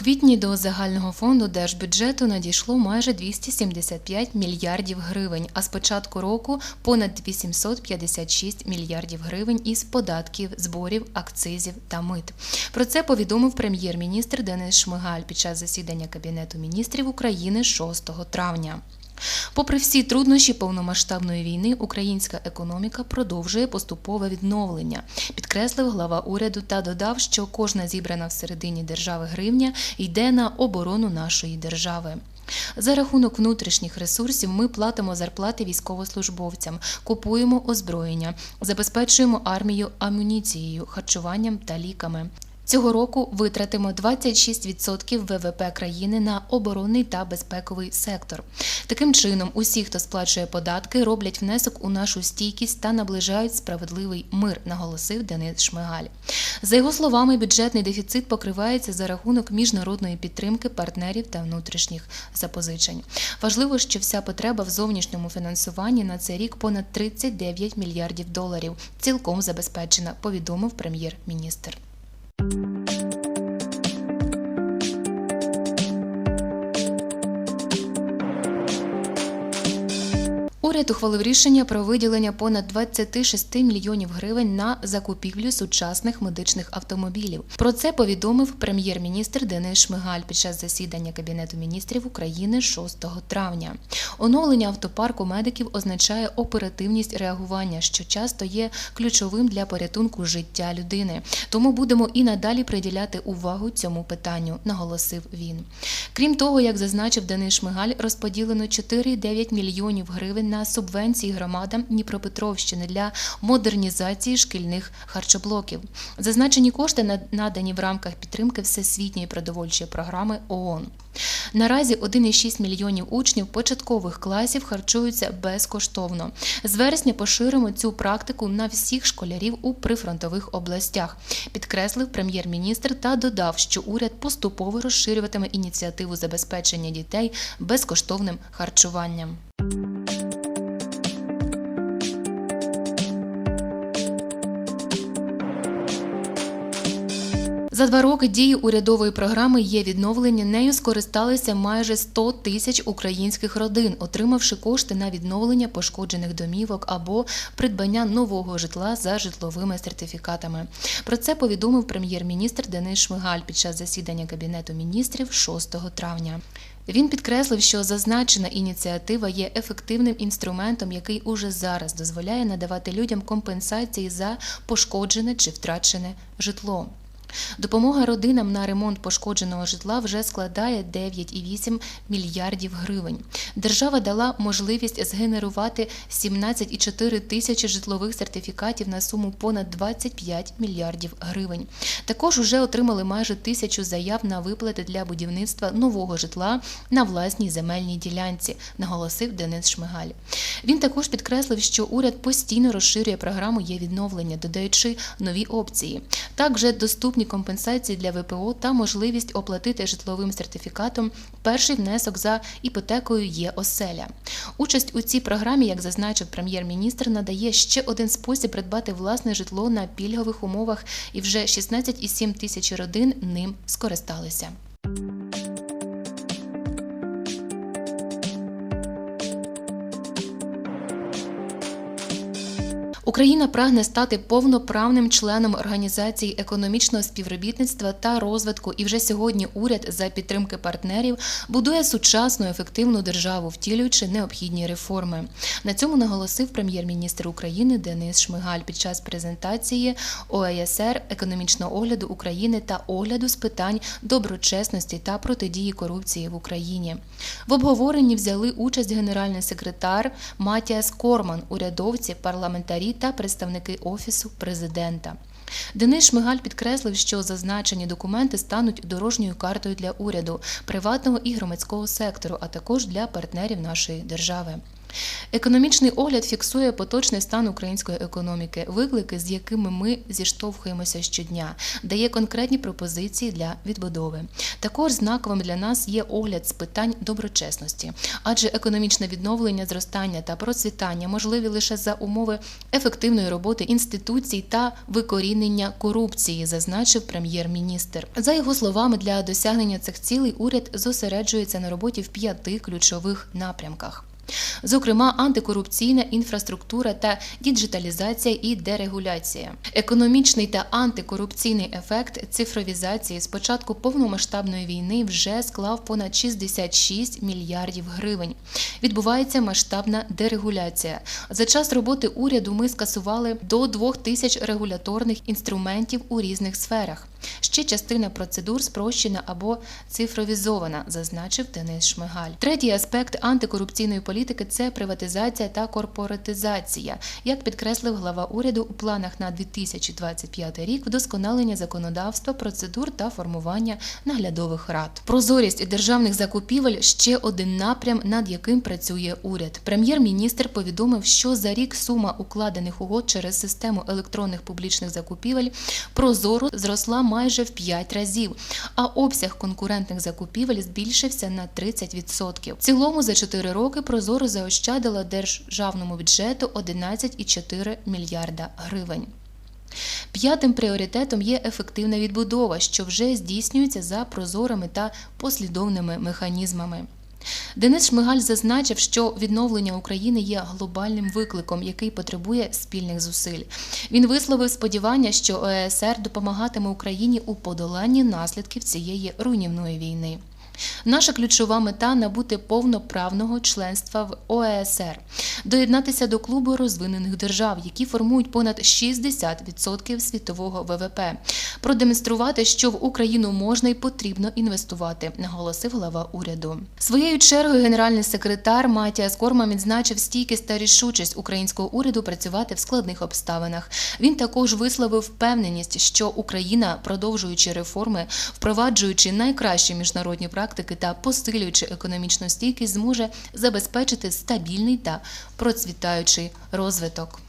квітні до загального фонду держбюджету надійшло майже 275 мільярдів гривень, а з початку року понад 856 мільярдів гривень із податків, зборів, акцизів та мит. Про це повідомив прем'єр-міністр Денис Шмигаль під час засідання Кабінету міністрів України 6 травня. Попри всі труднощі повномасштабної війни, українська економіка продовжує поступове відновлення, підкреслив глава уряду та додав, що кожна зібрана всередині держави гривня йде на оборону нашої держави. За рахунок внутрішніх ресурсів ми платимо зарплати військовослужбовцям, купуємо озброєння, забезпечуємо армію амуніцією, харчуванням та ліками. Цього року витратимо 26% ВВП країни на оборонний та безпековий сектор. Таким чином, усі, хто сплачує податки, роблять внесок у нашу стійкість та наближають справедливий мир, наголосив Денис Шмигаль. За його словами, бюджетний дефіцит покривається за рахунок міжнародної підтримки партнерів та внутрішніх запозичень. Важливо, що вся потреба в зовнішньому фінансуванні на цей рік понад 39 мільярдів доларів цілком забезпечена, повідомив прем'єр-міністр. Thank you. Уряд ухвалив рішення про виділення понад 26 мільйонів гривень на закупівлю сучасних медичних автомобілів. Про це повідомив прем'єр-міністр Денис Шмигаль під час засідання Кабінету міністрів України 6 травня. Оновлення автопарку медиків означає оперативність реагування, що часто є ключовим для порятунку життя людини. Тому будемо і надалі приділяти увагу цьому питанню, наголосив він. Крім того, як зазначив Денис Шмигаль, розподілено 4,9 мільйонів гривень на субвенції громадам Дніпропетровщини для модернізації шкільних харчоблоків. Зазначені кошти над- надані в рамках підтримки Всесвітньої продовольчої програми ООН. Наразі 1,6 мільйонів учнів початкових класів харчуються безкоштовно. З вересня поширимо цю практику на всіх школярів у прифронтових областях, підкреслив прем'єр-міністр та додав, що уряд поступово розширюватиме ініціативу забезпечення дітей безкоштовним харчуванням. За два роки дії урядової програми є відновлення. Нею скористалися майже 100 тисяч українських родин, отримавши кошти на відновлення пошкоджених домівок або придбання нового житла за житловими сертифікатами. Про це повідомив прем'єр-міністр Денис Шмигаль під час засідання Кабінету міністрів 6 травня. Він підкреслив, що зазначена ініціатива є ефективним інструментом, який уже зараз дозволяє надавати людям компенсації за пошкоджене чи втрачене житло. Допомога родинам на ремонт пошкодженого житла вже складає 9,8 мільярдів гривень. Держава дала можливість згенерувати 17,4 тисячі житлових сертифікатів на суму понад 25 мільярдів гривень. Також уже отримали майже тисячу заяв на виплати для будівництва нового житла на власній земельній ділянці, наголосив Денис Шмигаль. Він також підкреслив, що уряд постійно розширює програму є відновлення, додаючи нові опції. Так вже доступні компенсації для ВПО та можливість оплатити житловим сертифікатом перший внесок за іпотекою є оселя. Участь у цій програмі, як зазначив прем'єр-міністр, надає ще один спосіб придбати власне житло на пільгових умовах, і вже 16,7 тисяч родин ним скористалися. Україна прагне стати повноправним членом організації економічного співробітництва та розвитку. І вже сьогодні уряд за підтримки партнерів будує сучасну ефективну державу, втілюючи необхідні реформи. На цьому наголосив прем'єр-міністр України Денис Шмигаль під час презентації ОЕСР економічного огляду України та огляду з питань доброчесності та протидії корупції в Україні. В обговоренні взяли участь генеральний секретар Матіас Корман, урядовці, парламентарі та представники офісу президента. Денис Шмигаль підкреслив, що зазначені документи стануть дорожньою картою для уряду, приватного і громадського сектору, а також для партнерів нашої держави. Економічний огляд фіксує поточний стан української економіки, виклики, з якими ми зіштовхуємося щодня, дає конкретні пропозиції для відбудови. Також знаковим для нас є огляд з питань доброчесності, адже економічне відновлення, зростання та процвітання можливі лише за умови ефективної роботи інституцій та викорінення корупції, зазначив прем'єр-міністр. За його словами, для досягнення цих цілей уряд зосереджується на роботі в п'яти ключових напрямках. Зокрема, антикорупційна інфраструктура та діджиталізація і дерегуляція, економічний та антикорупційний ефект цифровізації з початку повномасштабної війни вже склав понад 66 мільярдів гривень. Відбувається масштабна дерегуляція. За час роботи уряду ми скасували до 2 тисяч регуляторних інструментів у різних сферах. Ще частина процедур спрощена або цифровізована, зазначив Денис Шмигаль. Третій аспект антикорупційної політики це приватизація та корпоратизація. Як підкреслив глава уряду у планах на 2025 рік, вдосконалення законодавства, процедур та формування наглядових рад. Прозорість державних закупівель ще один напрям, над яким працює уряд. Прем'єр-міністр повідомив, що за рік сума укладених угод через систему електронних публічних закупівель прозоро зросла майже в 5 разів, а обсяг конкурентних закупівель збільшився на 30%. В цілому за 4 роки Прозоро заощадила державному бюджету 11,4 мільярда гривень. П'ятим пріоритетом є ефективна відбудова, що вже здійснюється за прозорими та послідовними механізмами. Денис Шмигаль зазначив, що відновлення України є глобальним викликом, який потребує спільних зусиль. Він висловив сподівання, що ОЕСР допомагатиме Україні у подоланні наслідків цієї руйнівної війни. Наша ключова мета набути повноправного членства в ОЕСР, доєднатися до клубу розвинених держав, які формують понад 60% світового ВВП, продемонструвати, що в Україну можна і потрібно інвестувати, наголосив глава уряду. Своєю чергою генеральний секретар Матіас Корман відзначив стійкість та рішучість українського уряду працювати в складних обставинах. Він також висловив впевненість, що Україна, продовжуючи реформи, впроваджуючи найкращі міжнародні практики та посилюючи економічну стійкість, зможе забезпечити стабільний та процвітаючий розвиток.